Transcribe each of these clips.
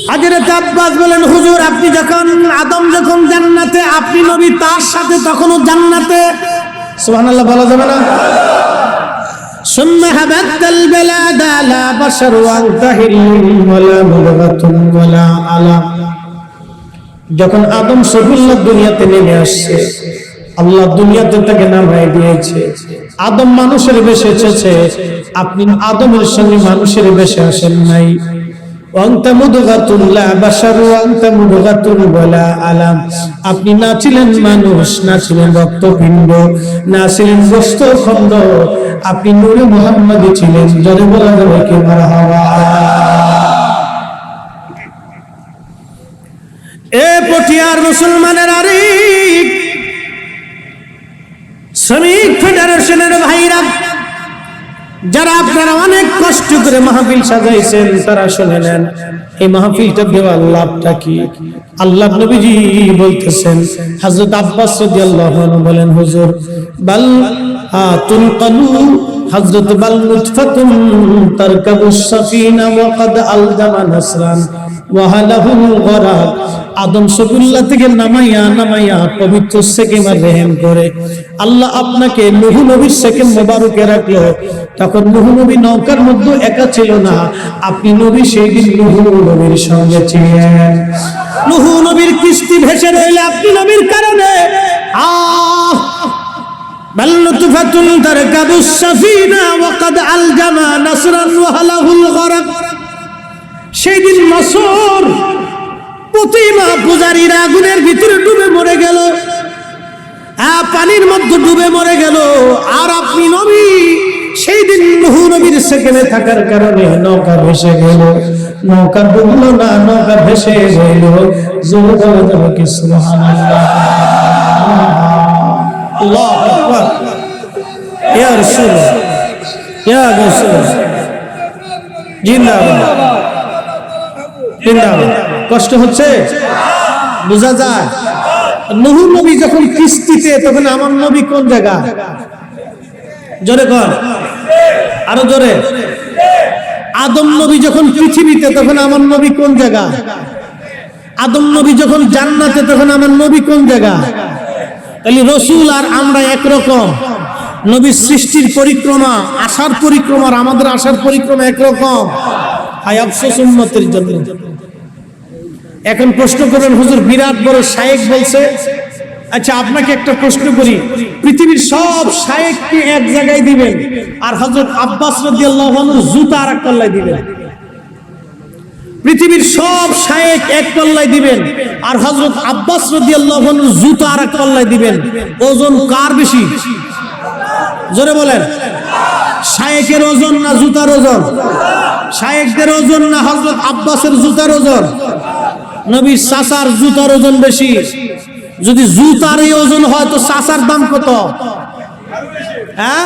হাজরত আব্বাস বলেন হুজুর আপনি যখন আদম যখন জান্নাতে আপনি নবী তার সাথে তখনও জান্নাতে সুবহানাল্লাহ বলা যাবে না ثم هبت البلاد على بشر وانت حل ولا ملغة ولا علم যখন আদম সফিল্লাহ দুনিয়াতে নেমে আসছে আল্লাহ দুনিয়াতে তাকে নামাই দিয়েছে আদম মানুষের বেশে এসেছে আপনি আদমের সঙ্গে মানুষের বেশে আসেন নাই আপনি না ছিলেন মানুষ, না ছিলেন রক্তপিণ্ড, না ছিলেন বস্ত্রখণ্ড আপনি নূরে মুহাম্মদী ছিলেন জরে বলা যাবে কি এ পটিয়ার মুসলমানের আরিক শ্রমিক ফেডারেশনের ভাইরা যারা আপনারা অনেক কষ্ট করে মাহফিল সাজাইছেন, তারা শুনে নেন, এই মাহফিলটা দেওয়ার লাভটা কি? আল্লাহ নবীজি বলতেছেন, হযরত আব্বাস বলেন, হুজুর, বাল তুনকালু হযরত বাল নুতফাতুন তারকাবুস সাফিনা, ওয়া কাদ আলজামা নাসরান। ওয়া হালাহুল গরাক আদম সফুল্লাহ থেকে নামাইয়া নামাইয়া পবিত্র সেকেমার রেহেম করে আল্লাহ আপনাকে নুহু নবীর সেকেম মোবারকে রাখলো তখন নুহু নবী নৌকার মধ্যে একা ছিল না আপনি নবী সেই দিন নুহু নবীর সঙ্গে ছিলেন নুহু নবীর কিস্তি ভেসে রইলে আপনি নবীর কারণে আহ بل نطفة تركب السفينة وقد ألجم نصرا وهله الغرق সেই দিন মাসর প্রতিমা পূজারীর আগুনের ভিতরে ডুবে মরে গেল। পানির মধ্যে ডুবে মরে গেল। আর আপনি নবী সেই দিন নহু নবীর সেখানে থাকার কারণে নৌকা ভেসে গেল। নৌকা ডুবলো না, নৌকা ভেসে গেল। জিন্দাবাদ। কষ্ট হচ্ছে? বোঝা যায়। নহু নবী যখন কিস্তিতে, তখন আমার নবী কোন জায়গা? জোরে কর। আরও জোরে। আদম নবী যখন পৃথিবীতে, তখন আমার নবী কোন জায়গা? আদম নবী যখন জান্নাতে, তখন আমার নবী কোন জায়গা? তাহলে রসুল আর আমরা একরকম। নবীর সৃষ্টির পরিক্রমা, আশার পরিক্রমা আর আমাদের আসার পরিক্রমা একরকম। হাই আফসোস উম্মতের জন্য। এখন প্রশ্ন করেন হুজুর, বিরাট বড় শায়েক বলছে আচ্ছা আপনাকে একটা প্রশ্ন করি। পৃথিবীর সব শায়েককে এক জায়গায় দিবেন, আর হযরত আব্বাস রাদিয়াল্লাহু আনহু জুতা আর এক পাল্লায় দিবেন। পৃথিবীর সব শায়েক এক পাল্লায় দিবেন, আর হযরত আব্বাস রাদিয়াল্লাহু আনহু জুতা আর এক পাল্লায় দিবেন। ওজন কার বেশি? জোরে বলেন। শায়েকের ওজন না জুতার ওজন? শায়েকদের ওজন না হযরত আব্বাসের জুতার ওজন? নবী সাসার জুতার ওজন বেশি। যদি জুতার এই ওজন হয়, তো সাসার দাম কত? হ্যাঁ?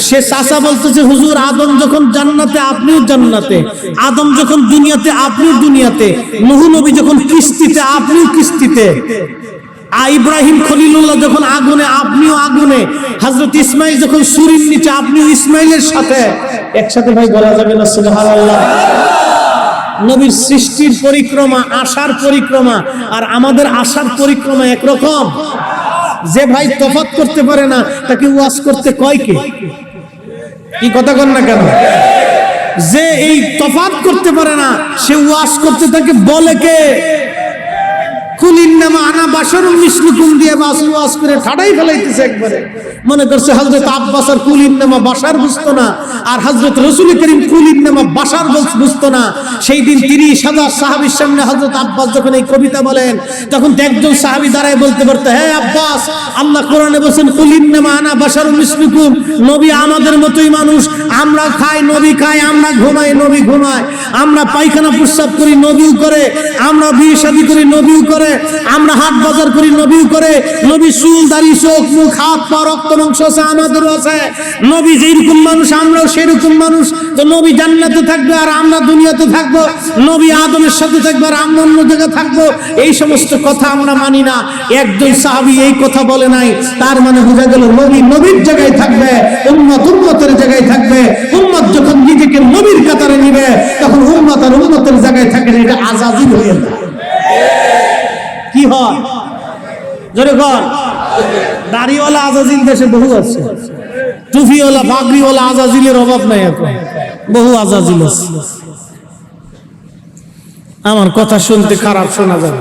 সে চাষা বলতেছে, হুজুর, আদম যখন জান্নাতে, আপনিও জান্নাতে। আদম যখন দুনিয়াতে, আপনিও দুনিয়াতে। নবী যখন কিস্তিতে, আপনিও কিস্তিতে। ইব্রাহিম খলিলুল্লাহ যখন আগুনে, আপনিও আগুনে। হযরত ইসমাইল যখন সুরির নিচে, আপনিও ইসমাইলের সাথে। একসাথে ভাই, বলা যাবে না, সুবহানাল্লাহ। নবীর সৃষ্টির পরিক্রমা, আশার পরিক্রমা আর আমাদের আশার পরিক্রমা একরকম। যে ভাই তফাত করতে পারে না, তাকে ওয়াজ করতে কয় কে? কি কথা কন না কেন? যে এই তফাত করতে পারে না, সে ওয়াজ করতে তাকে বলে কে? দিয়ে করে ফেলাইতেছে একবারে। মনে করছে হজরত বাসার বুঝতো না, আর হজরত বুঝতো না। সেই দিন কবিতা বলেন, তখন সাহাবি দাঁড়ায় বলতে বলছেন নবী আমাদের মতোই মানুষ, আমরা খাই, নবী খাই, আমরা ঘুমাই, নবী ঘুমায়, আমরা পায়খানা প্রস্রাব করি, নবীও করে, আমরা বিয়ে শাদী করি, নবীও করে আমরা হাট বাজার করি নবী করে। নবী চুল, দাড়ি, চোখ, মুখ, হাত, পা, রক্ত, মাংস আছে, আমাদেরও আছে। নবী যেরকম মানুষ, আমরাও সেরকম মানুষ। তো নবী জান্নাতে থাকবে আর আমরা দুনিয়াতে থাকব। নবী আদমের সাথে থাকবে আর আমরা অন্য জায়গায় থাকব। এই সমস্ত কথা আমরা মানি না। একজন সাহাবী এই কথা বলে নাই। তার মানে বোঝা গেল নবী নবীর জায়গায় থাকবে, উম্মত উম্মতের জায়গায় থাকবে। উম্মত যখন নিজেকে নবীর কাতারে নিবে, তখন উম্মত আর উম্মতের জায়গায় থাকে এটা আজাদিল হয়ে যায়। জোরে দাড়িওয়ালা আজাজিল দেশে বহু আছে। টুফিওয়ালা আজাজিলের অভাব নাই এখন। বহু আজাজিল আছে। আমার কথা শুনতে খারাপ শোনা যাবে।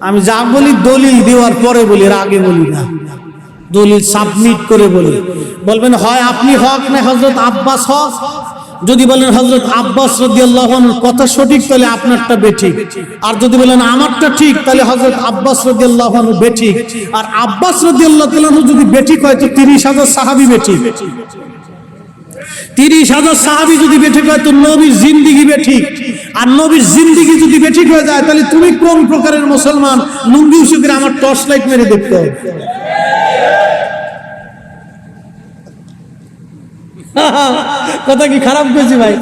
আমি যা বলি দলিল দেওয়ার পরে বলি আগে বলি না। দলিল সাবমিট করে বলি। বলবেন, হয় আপনি হক না হজরত আব্বাস হক? যদি বলেন হজরত আব্বাস কথা সঠিক, তাহলে আপনারটা বেঠিক। আর যদি বলেন আমারটা ঠিক, তাহলে হজরত আব্বাস রদিয়াল্লাহ বেঠিক। আর আব্বাস রদিয়াল্লাহ যদি বেঠিক হয়, তো তিরিশ হাজার সাহাবি বেঠিক। তিরিশ হাজার সাহাবি যদি বেঠিক হয়, তো নবীর জিন্দিগি বেঠিক। আর নবীর জিন্দিগি যদি বেঠিক হয়ে যায়, তাহলে তুমি কোন প্রকারের মুসলমান? লুঙ্গি উঁচু করে আমার টর্চ লাইট মেরে দেখতে হবে। কথা কি খারাপ করেছি ভাই?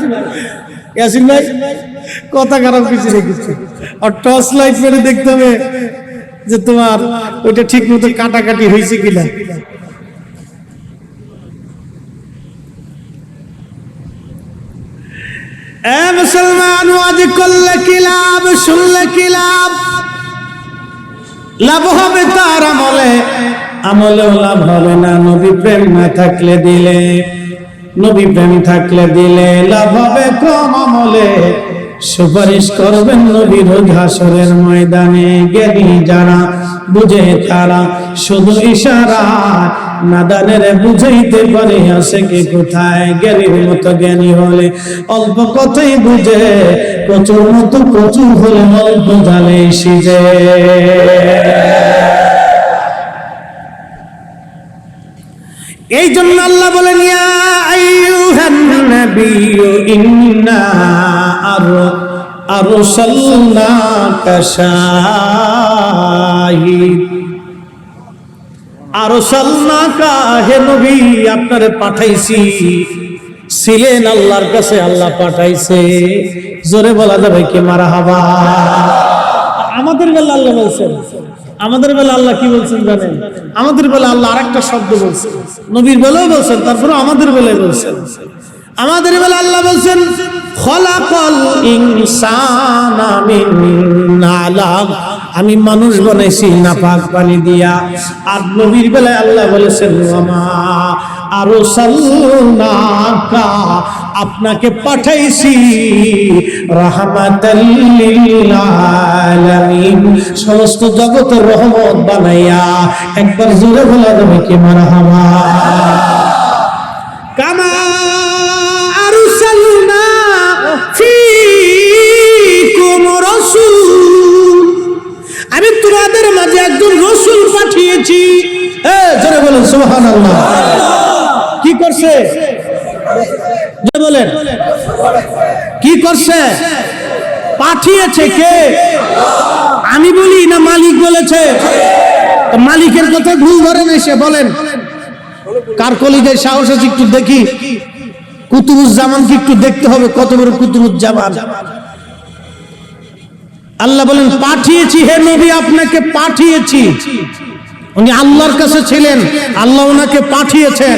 ইয়াসিন ভাই, কথা খারাপ করেছি রেখেছি আর টর্চ লাইট মেরে দেখতে হবে যে তোমার ওইটা ঠিক মতো কাটাকাটি হয়েছে কিনা। মুসলমান, ওয়াজ করলে কি লাভ, শুনলে কি লাভ? লাভ হবে তার আমলে। আমলেও লাভ হবে না, নবী প্রেম না থাকলে দিলে। নবী প্রেম থাকলে দিলে লাভ হবে কম আমলে। সুপারিশ করবেন নবীর ঘাসরের ময়দানে জ্ঞানী যারা বুঝে তারা শুধু ইশারা। নাদানের বুঝাইতে পারে আসে কে কোথায় জ্ঞানীর মতো জ্ঞানী হলে অল্প কথাই বুঝে কচুর মতো কচু হলে অল্প জালে সিজে। এই জন্য আল্লাহ বলেন আরও, আরসালনাকা শাহিদ। আরসালনাকা, হে নবী, আপনারে পাঠাইছি। ছিলেন আল্লাহর কাছে, আল্লাহ পাঠাইছে। জোরে বলা যাবে কি মারহাবা? আমাদের বেলা আল্লাহ বলছেন। আমাদের বেলা আল্লাহ কি বলছেন জানেন? আমাদের বেলা আল্লাহ আরেকটা শব্দ বলছেন। নবীর বেলাও বলছেন তারপরে আমাদের বেলায় বলছেন। আমাদের বেলা আল্লাহ বলছেন, খলাকল ইনসান আমি মানুষ বানাইছি নাপাক পানি দিয়া। আর নবীর বেলায় আল্লাহ বলেছেন আরও সাল্লাকা আপনাকে পাঠাইছি আলামিন সমস্ত জগতের রহমত বানাইয়া একবার জোরে বলা যাবে কি মারহাবা। কামা আরসালনা ফীকুম রাসূল। আমি তোমাদের মাঝে একজন রসুল পাঠিয়েছি। এ, জোরে বলেন সুবহানাল্লাহ। কি করছে? জোরে বলেন? কি করছে? পাঠিয়েছে কে? আমি বলি না মালিক বলেছে? মালিকের কথা ভুল ধরে না সে, বলেন। কার কলিজায় সাহস আছে একটু দেখি। কুতুবুজ্জামানকে একটু দেখতে হবে, কত বড় কুতুবুজ্জামান। আল্লাহ বলেন, পাঠিয়েছি, হে নবী, আপনাকে পাঠিয়েছি। উনি আল্লাহর কাছে ছিলেন, আল্লাহ ওনাকে পাঠিয়েছেন।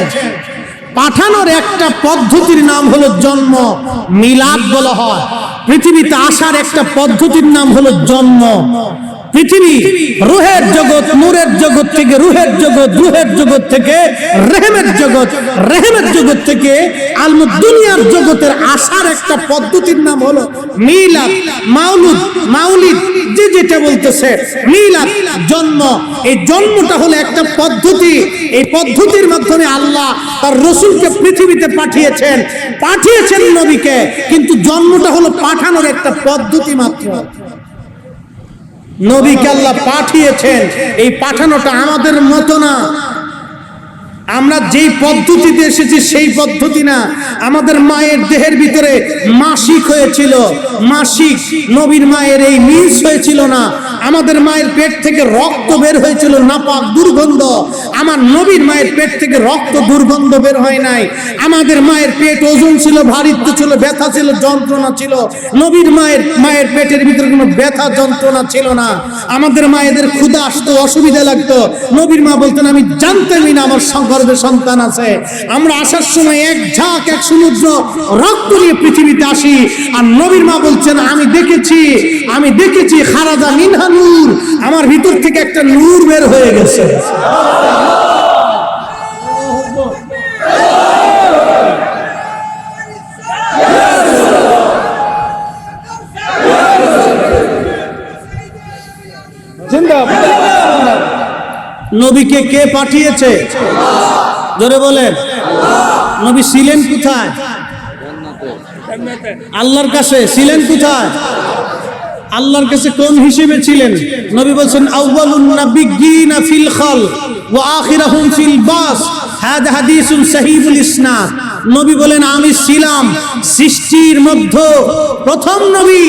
পাঠানোর একটা পদ্ধতির নাম হলো জন্ম মিলাদ বলা হয়। পৃথিবীতে আসার একটা পদ্ধতির নাম হলো জন্ম। পৃথিবী রুহের জগৎ নূরের জগৎ থেকে রুহের জগৎ রুহের জগৎ থেকে রেহেমের জগৎ রেহেমের জগৎ থেকে আলমুদ দুনিয়ার জগতের আসার একটা পদ্ধতির নাম হলো মিলাদ মাউলুদ মাউলিদ যে যেটা বলতেছে মিলাদ জন্ম। এই জন্মটা হলো একটা পদ্ধতি। এই পদ্ধতির মাধ্যমে আল্লাহ তার রসুলকে পৃথিবীতে পাঠিয়েছেন। পাঠিয়েছেন নবীকে কিন্তু জন্মটা হলো পাঠানোর একটা পদ্ধতি মাত্র। নবীকে আল্লাহ পাঠিয়েছেন। এই পাঠানোটা আমাদের মতো না। আমরা যেই পদ্ধতিতে এসেছি সেই পদ্ধতি না। আমাদের মায়ের দেহের ভিতরে মাসিক হয়েছিল। মাসিক নবীর মায়ের এই মিস হয়েছিল না। আমাদের মায়ের পেট থেকে রক্ত বের হয়েছিল, নাপাক দুর্গন্ধ। আমার নবীর মায়ের পেট থেকে রক্ত দুর্গন্ধ বের হয় নাই। আমাদের মায়ের পেট ওজন ছিল, ভারিত্ব ছিল, ব্যথা ছিল, যন্ত্রণা ছিল। নবীর মায়ের মায়ের পেটের ভিতরে কোনো ব্যথা, যন্ত্রণা ছিল না। আমাদের মায়েদের ক্ষুধা আসতো, অসুবিধা লাগতো। নবীর মা বলতেন, আমি জানতামই না আমার গর্ভে সন্তান আছে, আমরা আসার সময় এক ঝাঁক, এক সমুদ্র রক্ত নিয়ে পৃথিবীতে আসি। আর নবীর মা বলছেন, আমি দেখেছি আমি দেখেছি খারাজা মিনহা নূর। আমার ভিতর থেকে একটা নূর বের হয়ে গেছে। নবীকে কে পাঠিয়েছে? ধরে বলেন। নবী ছিলেন কোথায়? আল্লাহর কাছে ছিলেন কোথায়? আল্লাহর কাছে কোন হিসেবে ছিলেন? নবী বলছেন, আউয়ালুন নাবিয়্যিনা ফিল খালক। ওয়া আখিরাহুম ফিল বাস। হাদা হাদিসুন ইসনাদ। নবী বলেন, আমি ছিলাম সৃষ্টির মধ্যে প্রথম নবী।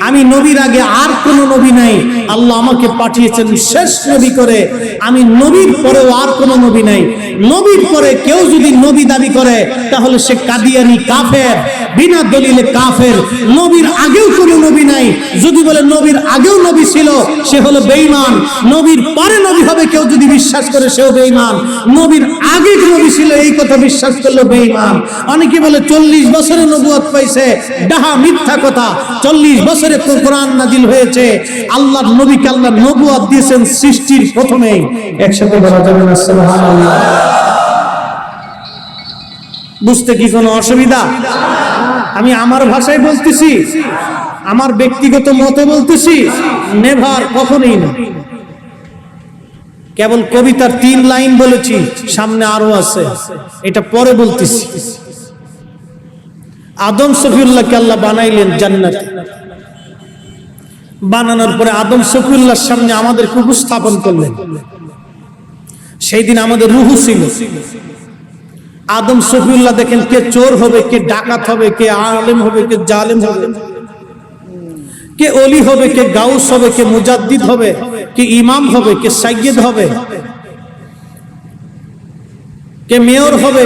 আমি নবীর আগে আর কোন নবী নাই। আল্লাহ আমাকে পাঠিয়েছেন শেষ নবী করে। আমি নবীর পরেও আর কোন নবী নাই। নবীর পরে কেউ যদি নবী দাবি করে, তাহলে সে কাদিয়ানি কাফের, বিনা দলিলে কাফের। নবীর আগেও কোনো নবী নাই। যদি বলে, নবীর আগেও নবী ছিল, সে হলো বেঈমান। নবীর পরে নবী হবে কেউ যদি বিশ্বাস করে সেও বেঈমান। নবীর আগে নবী ছিল, এই কথা বিশ্বাস করল বেঈমান। অনেকে বলে, চল্লিশ বছরে নবুয়ত পাইছে, ডাহা মিথ্যা কথা। চল্লিশ বছরে কোরআন নাজিল হয়েছে। আল্লাহ নবীকে আল্লাহ নবুয়ত দিয়েছেন সৃষ্টির প্রথমেই। একসাথে বলা যাবে না, সুবহানাল্লাহ। বুঝতে কি কোনো অসুবিধা? আমি আমার ভাষায় বলতেছি, আমার ব্যক্তিগত মতে বলতেছি, নেভার কখনোই না। কেবল কবিতার তিন লাইন বলেছি, সামনে আরও আছে। এটা পরে বলতেছি। আদম সফিউল্লাহকে আল্লাহ বানাইলেন জান্নাতে। বানানোর পরে আদম সফিউল্লাহর সামনে আমাদেরকে উপস্থাপন করলেন। সেই দিন আমাদের রুহু ছিল। আদম সফিউল্লাহ দেখেন কে চোর হবে, কে ডাকাত হবে, কে আলেম হবে, কে জালেম হবে। কে অলি হবে কে গাউস হবে কে মুজাদ্দিদ হবে কে ইমাম হবে কে সাইয়্যিদ হবে কে মেয়র হবে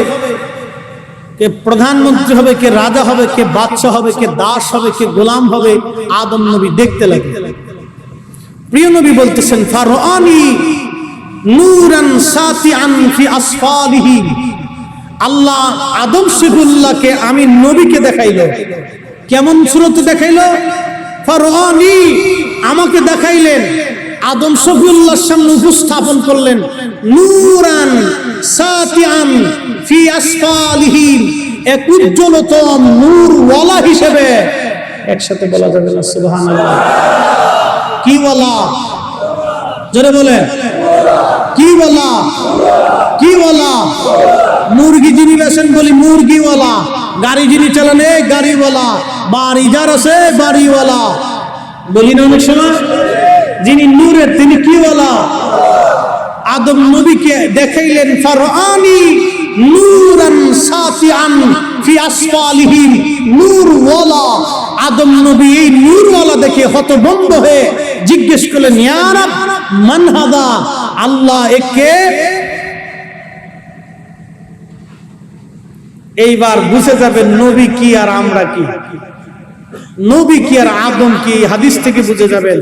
কে প্রধানমন্ত্রী হবে কে রাজা হবে কে বাদশাহ হবে কে দাস হবে কে গোলাম হবে আদম নবী দেখতে লাগে প্রিয় নবী বলতেছেন ফারআনি নূরান সাতিআন ফি আসফালিহি আল্লাহ আদম সিফুল্লাহকে আমি নবীকে দেখাইল কেমন সুরত দেখাইল ফারআনি আমাকে দেখাইলেন। আদম সফিউল্লাহর সামনে উপস্থাপন করলেন। নূরান সাতিআন ফি আসফালিহি এক উজ্জ্বলতম নূর ওয়ালা হিসেবে। একসাথে বলা যাবে না, সুবহানাল্লাহ। কি ওয়ালা? জোরে বলে কি বলা কি বলা মুরগি যিনি বেছেন বলি মুরগিওয়ালা। গাড়ি যিনি চালান, এই গাড়িওয়ালা, বাড়ি যার আছে, বাড়িওয়ালা। বলি না অনেক সময়, যিনি নূরের, তিনি কি বলা আদম নবীকে দেখাইলেন, ফারআনি নূরান সাতিআন ফি আসফালিহি নূরওয়ালা আদম নবী এই নূরওয়ালা দেখে হতভম্ব হয়ে জিজ্ঞেস করলেন, ইয়া রাব, মান হাদা? আল্লাহ একে এইবার বুঝে যাবেন নবী কি আর আমরা কি। নবী কি আর আদম কি হাদিস থেকে বুঝে যাবেন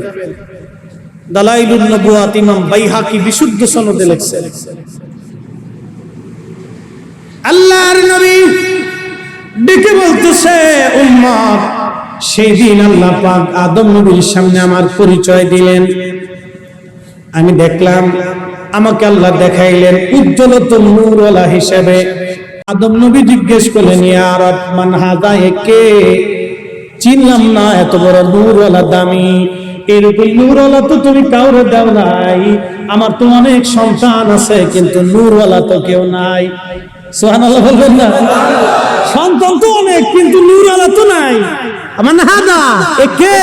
দালাইলুন নবুয়াত ইমাম বাইহাকি বিশুদ্ধ সনদে লিখছেন আল্লাহর নবী ডেকে বলতেছে উম্মত সেদিন আল্লাহ পাক আদম নবীর সামনে আমার পরিচয় দিলেন। আমি দেখলাম, আমাকে আল্লাহ দেখাইলেন উজ্জ্বলতম নূরওয়ালা হিসেবে। আদম নবী জিজ্ঞেস করলেন, ইয়া রব একে চিনলাম না, এত বড় নূরওয়ালা, দামি। এরকম নূরওয়ালা তো তুমি কাউরে দাও নাই। আমার তো অনেক সন্তান আছে, কিন্তু নূরওয়ালা তো কেউ নাই। সুবহানাল্লাহ বলবেন না? সন্তান তো অনেক, কিন্তু নূরওয়ালা তো নাই। আমার না হাদা একে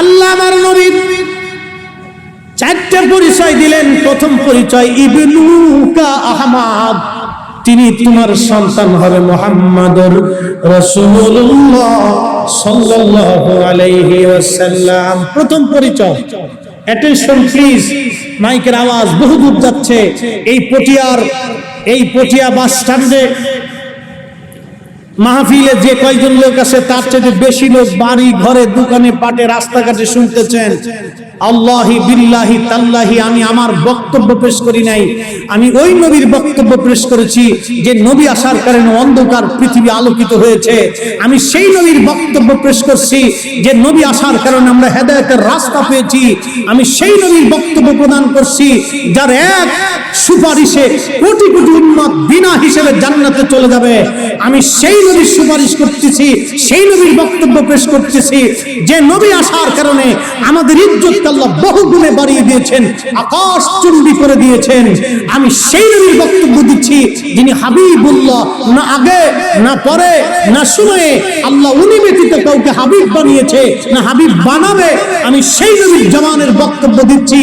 আল্লাহ আমার নবী চারটে পরিচয় দিলেন। প্রথম পরিচয় ইবনুকা আহমাদ। তিনি তোমার সন্তান হবে মোহাম্মদর রাসূলুল্লাহ সাল্লাল্লাহু আলাইহি ওয়াসাল্লাম। প্রথম পরিচয়। অ্যাটেনশন প্লিজ মাইকের আওয়াজ বহু দূর যাচ্ছে। এই পটিয়ার এই পটিয়া বাস স্ট্যান্ডে মাহফিলে যে কয়জন লোক আছে, তার চেয়ে বেশি লোক বাড়ি, ঘরে, দোকানে, পাটে, রাস্তাঘাটে শুনতেছেন। আল্লাহি বিল্লাহি তাল্লাহি, আমি আমার বক্তব্য পেশ করি নাই। আমি ওই নবীর বক্তব্য পেশ করেছি যে নবী আসার কারণে অন্ধকার পৃথিবী আলোকিত হয়েছে। আমি সেই নবীর বক্তব্য পেশ করছি যে নবী আসার কারণে আমরা হেদায়েতের রাস্তা পেয়েছি। আমি সেই নবীর বক্তব্য প্রদান করছি, যার এক সুপারিশে কোটি কোটি উন্মত বিনা হিসেবে জান্নাতে চলে যাবে। আমি সেই নবীর সুপারিশ করতেছি, সেই নবীর বক্তব্য পেশ করতেছি। যে নবী আসার কারণে আমাদের ইজ্জত আল্লাহ বহু গুণে বাড়িয়ে দিয়েছেন, আকাশ চুম্বি করে দিয়েছেন। আমি সেই নবীর বক্তব্য দিচ্ছি, যিনি হাবিবুল্লাহ, না আগে, না পরে, না সময়ে আল্লাহ উনি ব্যতীত কাউকে হাবিব বানিয়েছে, না হাবিব বানাবে। আমি সেই নবীর জমানের বক্তব্য দিচ্ছি।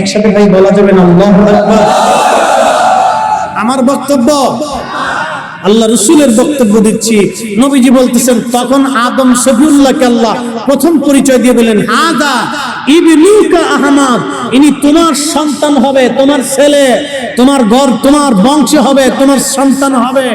একসাথে ভাই বলা যাবে না, আল্লাহ আমার বক্তব্য, আল্লাহ রসুলের বক্তব্য দিচ্ছি। নবীজি বলতেছেন, তখন আদম সফিউল্লাহকে আল্লাহ প্রথম পরিচয় দিয়ে বলেন হাদা ইবনুকা আহমদ, ইনি তোমার সন্তান হবে, তোমার ছেলে, তোমার ঘর, তোমার বংশ হবে, তোমার সন্তান হবে।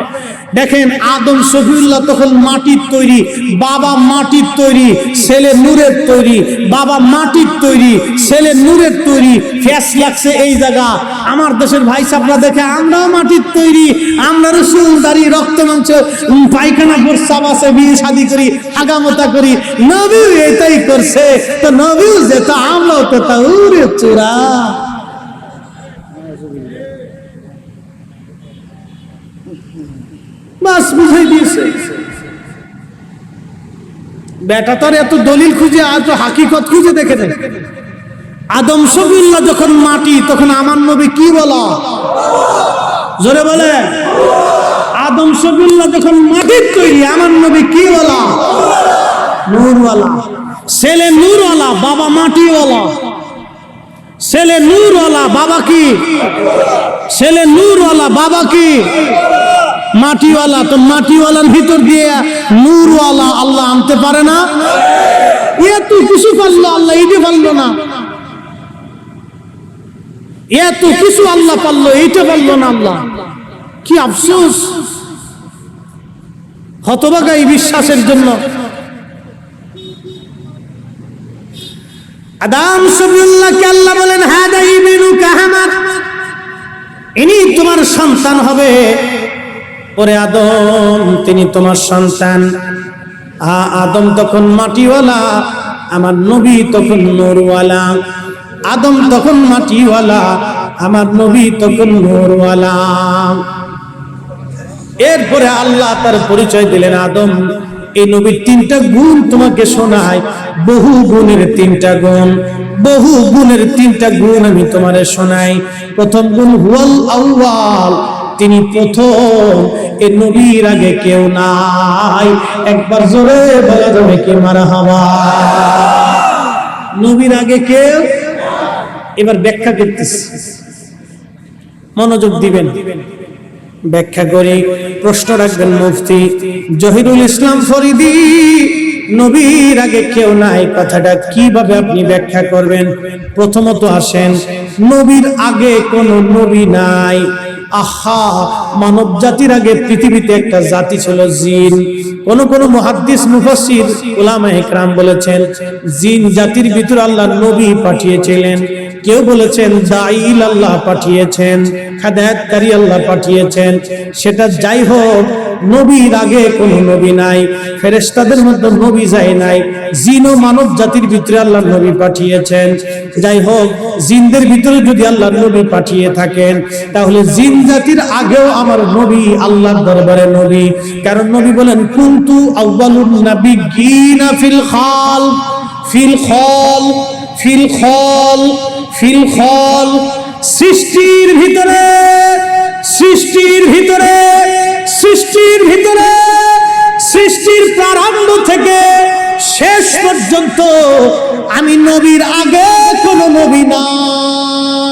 দেখেন আদম সফিউল্লাহ তখন মাটির তৈরি, বাবা মাটির তৈরি, ছেলে নূরের তৈরি, বাবা মাটির তৈরি, ছেলে নূরের তৈরি, ফ্যাস লাগছে এই জায়গা। আমার দেশের ভাই সাপরা দেখে আমরাও মাটির তৈরি, আমরা রসুল দাঁড়িয়ে রক্ত মাংস পায়খানা প্রস্তাব আছে, বিয়ে শাদি করি, আগামতা করি। নবীও এটাই করছে। তো নবীও যেটা আমরাও তো তা উরে চূড়া বাস বুঝাই দিয়েছে বেটা তার এত দলিল খুঁজে আজ হাকিকত খুঁজে দেখে নেই। আদম সবিল্লা যখন মাটি, তখন আমার নবী কি বলা? জোরে বলে। আদম সবিল্লা যখন মাটির তৈরি, আমার নবী কি বলা? নূরওয়ালা। ছেলে নূরওয়ালা, বাবা মাটিওয়ালা। ছেলে নূরওয়ালা, বাবা কি? ছেলে নূরওয়ালা, বাবা কি? মাটিওয়ালা, তো মাটিওয়ালার ভিতর দিয়ে নূরওয়ালা আল্লাহ আনতে পারে না। এত কিছু পারল আল্লাহ পারল না। এত কিছু আল্লাহ পারল, এইটা পারল না আল্লাহ। কি আফসোস। হতবাগা এই বিশ্বাসের জন্য। আদাম সবিউল্লাহকে আল্লাহ বলেন কাহামাত ইনি তোমার সন্তান হবে। ওরে আদম, তিনি তোমার সন্তান। আ, আদম তখন মাটিওয়ালা, আমার নবী তখন নূরওয়ালা। আদম তখন মাটিওয়ালা, আমার নবী তখন নূরওয়ালা। এরপরে আল্লাহ তার পরিচয় দিলেন, আদম, এই নবীর তিনটা গুণ তোমাকে শোনায় বহু গুণের তিনটা গুণ। বহু গুণের তিনটা গুণ আমি তোমারে শোনাই। প্রথম গুণ, হুয়াল আউয়াল। তিনি প্রথম। এ নবীর আগে কেউ নাই। একবার জোরে বলা যাবে কি মারা হাওয়া নবীর আগে কেউ এবার ব্যাখ্যা করতেছি। মনোযোগ দিবেন। ব্যাখ্যা করি প্রশ্ন রাখবেন মুফতি জহিরুল ইসলাম ফরিদি, নবীর আগে কেউ নাই। কথাটা কীভাবে আপনি ব্যাখ্যা করবেন? প্রথমত আসেন, নবীর আগে কোন নবী নাই। আহা, মানব জাতির আগে পৃথিবীতে একটা জাতি ছিল জিন। কোন কোন মহাদ্দিস মুফসির ওলাম একরাম বলেছেন, জিন জাতির ভিতর আল্লাহ নবী পাঠিয়েছিলেন। কেউ বলেছেন দাইল আল্লাহ পাঠিয়েছেন, হেদায়েতকারী আল্লাহ পাঠিয়েছেন। সেটা যাই হোক নবীর আগে কোনো নবী নাই ফেরেস্তাদের মধ্যে নবী যায় নাই, জিন ও মানব জাতির ভিতরে আল্লাহ নবী পাঠিয়েছেন। যাই হোক, জিনদের ভিতরে যদি আল্লাহ নবী পাঠিয়ে থাকেন, তাহলে জিন জাতির আগেও আমার নবী আল্লাহর দরবারে নবী। কারণ নবী বলেন, কুন্তু কুনতু আউয়ালুন নাবিয়্যিনা ফিল খাল ফিল খাল ফিল খাল ফিল খাল, সৃষ্টির ভিতরে সৃষ্টির ভিতরে সৃষ্টির ভিতরে, সৃষ্টির প্রারম্ভ থেকে শেষ পর্যন্ত আমি নবীর আগে কোনো নবী নাই